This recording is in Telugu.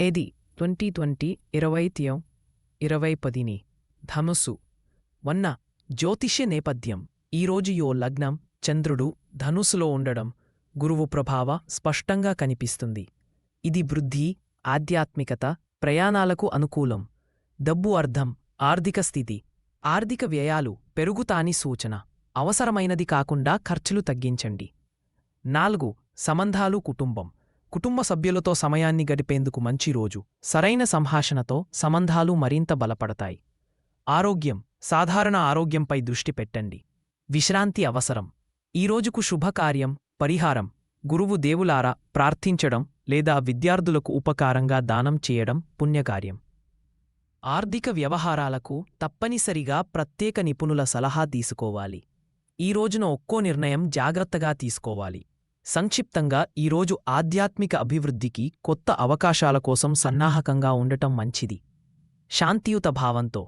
ఏది? ట్వంటీ ట్వంటీ ఇరవై త్యం ఇరవై పదిని. ధనుసు వన్న జ్యోతిష్య నేపథ్యం. ఈరోజు యో లగ్నం చంద్రుడు ధనుసులో ఉండడం గురువు ప్రభావ స్పష్టంగా కనిపిస్తుంది. ఇది వృద్ధి ఆధ్యాత్మికత ప్రయాణాలకు అనుకూలం. డబ్బు అర్థం ఆర్థిక స్థితి. ఆర్థిక వ్యయాలు పెరుగుతాని సూచన. అవసరమైనది కాకుండా ఖర్చులు తగ్గించండి. నాలుగు సంబంధాలు కుటుంబం. కుటుంబ సభ్యులతో సమయాన్ని గడిపేందుకు మంచి రోజు. సరైన సంభాషణతో సంబంధాలు మరింత బలపడతాయి. ఆరోగ్యం సాధారణ ఆరోగ్యంపై దృష్టి పెట్టండి. విశ్రాంతి అవసరం. ఈ రోజుకు శుభకార్యం పరిహారం గురువు దేవులారా ప్రార్థించడం లేదా విద్యార్థులకు ఉపకారంగా దానం చేయడం పుణ్యకార్యం. ఆర్థిక వ్యవహారాలకు తప్పనిసరిగా ప్రత్యేక నిపుణుల సలహా తీసుకోవాలి. ఈ రోజున ఒక్కో నిర్ణయం జాగ్రత్తగా తీసుకోవాలి. సంక్షిప్తంగా ఈరోజు ఆధ్యాత్మిక అభివృద్ధికి కొత్త అవకాశాల కోసం సన్నాహకంగా ఉండటం మంచిది. శాంతియుత భావంతో